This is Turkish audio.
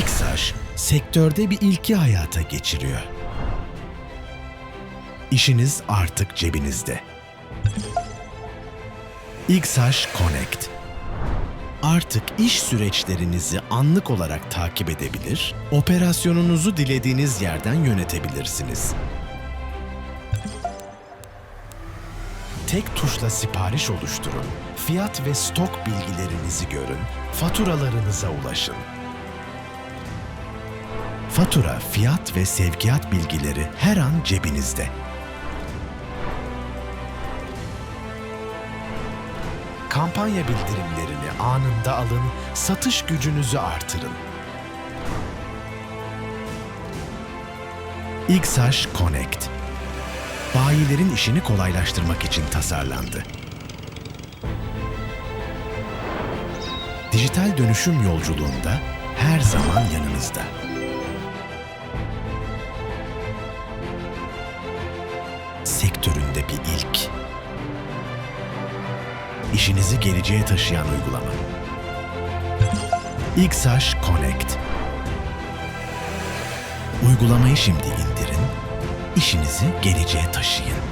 İKSAŞ sektörde bir ilki hayata geçiriyor. İşiniz artık cebinizde. İKSAŞ Connect. Artık iş süreçlerinizi anlık olarak takip edebilir, operasyonunuzu dilediğiniz yerden yönetebilirsiniz. Tek tuşla sipariş oluşturun, fiyat ve stok bilgilerinizi görün, faturalarınıza ulaşın. Fatura, fiyat ve sevkiyat bilgileri her an cebinizde. Kampanya bildirimlerini anında alın, satış gücünüzü artırın. İKSAŞ Connect bayilerin işini kolaylaştırmak için tasarlandı. Dijital dönüşüm yolculuğunda her zaman yanınızda. Sektöründe bir ilk. İşinizi geleceğe taşıyan uygulama. İKSAŞ Connect. Uygulamayı şimdi indirin, işinizi geleceğe taşıyın.